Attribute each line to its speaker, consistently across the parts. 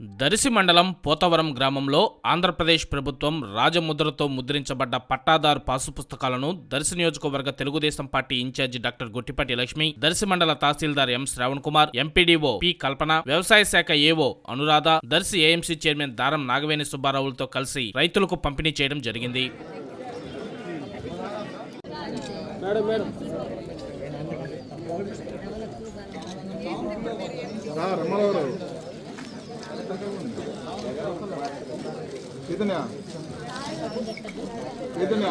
Speaker 1: దరిసి మండలం పోతవరం గ్రామంలో ఆంధ్రప్రదేశ్ ప్రభుత్వం రాజముద్రతో ముద్రించబడ్డ పట్టాదారు పాసు పుస్తకాలను దర్శి నియోజకవర్గ Telugu Desam party incharge doctor Gottipati Lakshmi Darsi మండల tahsildar M Shravan Kumar MPDO P Kalpana వ్యవసాయ శాఖ AO Anuradha Darsi AMC chairman Daram Nagaveni సుబ్బారావులతో కలిసి రైతులకు పంపిణీ చేయడం జరిగింది.
Speaker 2: మేడం చైతన్య చైతన్య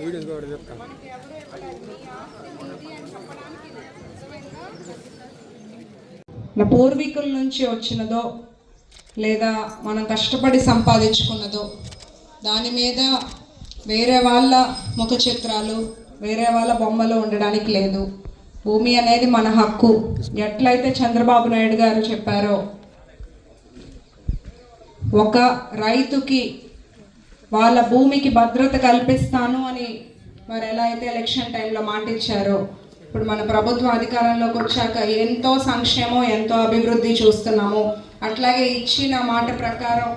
Speaker 2: వీడియోస్ కూడా
Speaker 3: మన పూర్వీకుల నుంచి వచ్చినదో లేదా మనం కష్టపడి సంపాదించుకున్నదో దాని మీద వేరే వాళ్ళ ముఖ చిత్రాలు వేరే వాళ్ళ బొమ్మలు ఉండడానికి లేదు. భూమి అనేది మన హక్కు. ఎట్లయితే చంద్రబాబు నాయుడు గారు చెప్పారో ఒక రైతుకి వాళ్ళ భూమికి భద్రత కల్పిస్తాను అని మరి ఎలా అయితే ఎలక్షన్ టైంలో మాట ఇచ్చారో ఇప్పుడు మన ప్రభుత్వం అధికారంలోకి వచ్చాక ఎంతో సంక్షేమం ఎంతో అభివృద్ధి చూస్తున్నాము. అట్లాగే ఇచ్చిన మాట ప్రకారం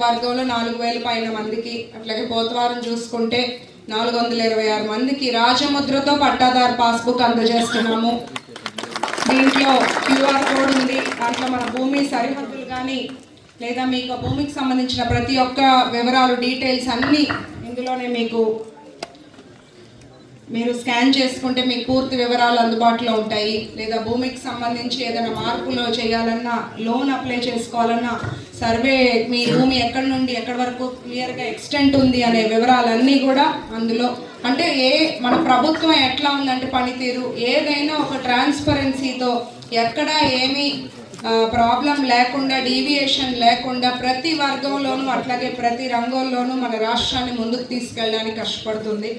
Speaker 3: వర్గంలో నాలుగు వేల పైన మందికి అట్లాగే పోతవారం చూసుకుంటే నాలుగు వందల ఇరవై ఆరు మందికి రాజముద్రతో పట్టాదారు పాస్బుక్ అందజేస్తున్నాము. దీంట్లో క్యూఆర్ కోడ్ ఉంది. దాంట్లో మన భూమి సరిహద్దులు కానీ లేదా మీకు భూమికి సంబంధించిన ప్రతి ఒక్క వివరాలు డీటెయిల్స్ అన్నీ ఇందులోనే మీకు మీరు స్కాన్ చేసుకుంటే మీకు పూర్తి వివరాలు అందుబాటులో ఉంటాయి. లేదా భూమికి సంబంధించి ఏదైనా మార్పులు చేయాలన్నా లోన్ అప్లై చేసుకోవాలన్నా సర్వే మీ భూమి ఎక్కడి నుండి ఎక్కడి వరకు క్లియర్గా ఎక్స్టెంట్ ఉంది అనే వివరాలన్నీ కూడా అందులో. అంటే ఏ మన ప్రభుత్వం ఎట్లా ఉందంటే పనితీరు ఏదైనా ఒక ట్రాన్స్పరెన్సీతో ఎక్కడ ఏమి ప్రాబ్లం లేకుండా డీవియేషన్ లేకుండా ప్రతి వర్గంలోనూ అట్లాగే ప్రతి రంగంలోనూ మన రాష్ట్రాన్ని ముందుకు తీసుకెళ్ళడానికి కష్టపడుతుంది.